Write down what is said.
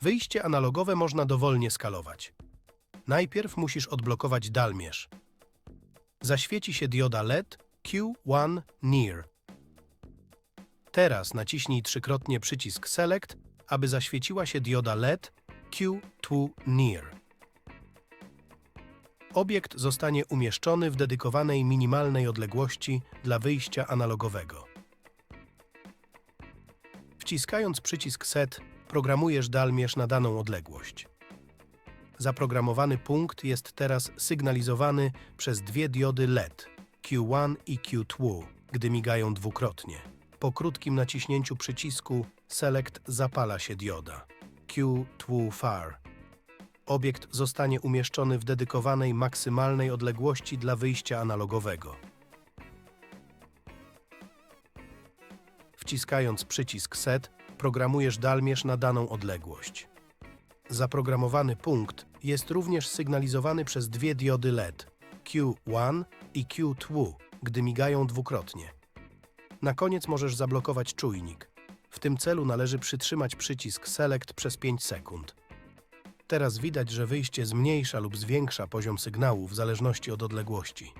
Wyjście analogowe można dowolnie skalować. Najpierw musisz odblokować dalmierz. Zaświeci się dioda LED Q1 Near. Teraz naciśnij trzykrotnie przycisk Select, aby zaświeciła się dioda LED Q2 Near. Obiekt zostanie umieszczony w dedykowanej minimalnej odległości dla wyjścia analogowego. Wciskając przycisk Set, programujesz dalmierz na daną odległość. Zaprogramowany punkt jest teraz sygnalizowany przez dwie diody LED Q1 i Q2, gdy migają dwukrotnie. Po krótkim naciśnięciu przycisku Select zapala się dioda Q2 Far. Obiekt zostanie umieszczony w dedykowanej maksymalnej odległości dla wyjścia analogowego. Wciskając przycisk Set, programujesz dalmierz na daną odległość. Zaprogramowany punkt jest również sygnalizowany przez dwie diody LED Q1 i Q2, gdy migają dwukrotnie. Na koniec możesz zablokować czujnik. W tym celu należy przytrzymać przycisk Select przez 5 sekund. Teraz widać, że wyjście zmniejsza lub zwiększa poziom sygnału w zależności od odległości.